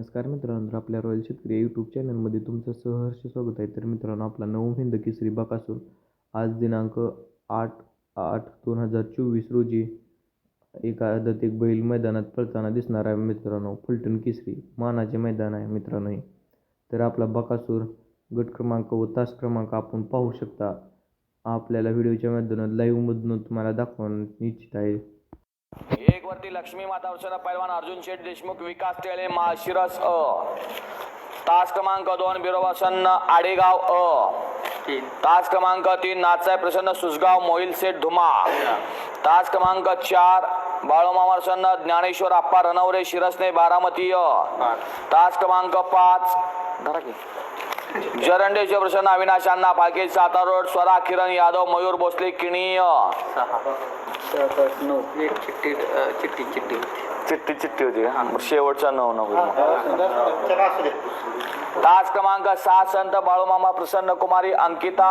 नमस्कार मित्रांनो आपल्या रॉयल शेतकरी यूट्यूब चॅनलमध्ये तुमचं सहर्ष स्वागत आहे. तर मित्रांनो आपला नऊ हिंद केसरी बकासूर आज दिनांक आठ आठ दोन हजार चोवीस रोजी एका आदत एक बैल मैदानात पळताना दिसणार आहे मित्रांनो फलटण केसरी मानाचे मैदान आहे मित्रांनो हे. तर आपला बकासूर गट क्रमांक व तास क्रमांक आपण पाहू शकता. आपल्याला व्हिडिओच्या माध्यमात लाईव्हमधून तुम्हाला दाखवण्यात इच्छित आहे. एक वरती लक्ष्मी माता वसना पैलवान अर्जुन शेठ देशमुख विकास टेळे माशिरस अ. तास क्रमांक दोन बिरोबासन आडेगाव अ. तास क्रमांक तीन नाचाय प्रसन्न सुसगाव मोहिल सेठ धुमा. तास क्रमांक चार बाळोमामर्सन ज्ञानेश्वर आप्पा रनवरे शिरसने बारामती अ. तास क्रमांक पाच. धरा जरंडेश्वर प्रसन्न अविनाश अण्णा फाळके सातारा रोड स्वरा किरण यादव मयूर भोसले किणी अ चिठ्ठी चिठ्ठी होती. का शेवटचा नऊ नऊ तास क्रमांक सहा संत बाळूमामा प्रसन्न कुमारी अंकिता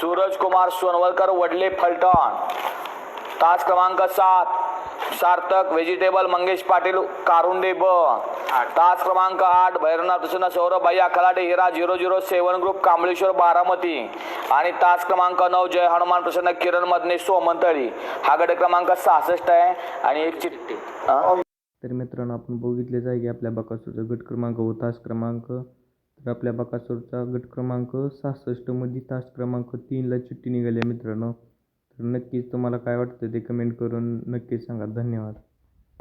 सूरज कुमार सोनवलकर वडले फलटण. तास क्रमांक सात सार्थक व्हेजिटेबल मंगेश पाटील कारुंडे ब. तास क्रमांक आठ भैरवनाथ प्रसन्न सौरभ भैया Khalate Hira zero zero seven group Kambaleshwar Baramati. आणि तास क्रमांक नऊ जय हनुमान प्रसन्न किरण मधने सोमंतळी. हा गट क्रमांक सहासष्ट आहे. आणि एक चिठ्ठी. तर मित्रांनो आपण बघितलेच आहे की आपल्या बकासूरचा गट क्रमांक व तास क्रमांक. तर आपल्या बकासूरचा गट क्रमांक सहासष्टमध्ये तास क्रमांक तीनला चिठ्ठी निघाली आहे मित्रांनो. तर नक्कीच तुम्हाला काय वाटतं ते कमेंट करून नक्कीच सांगा. धन्यवाद.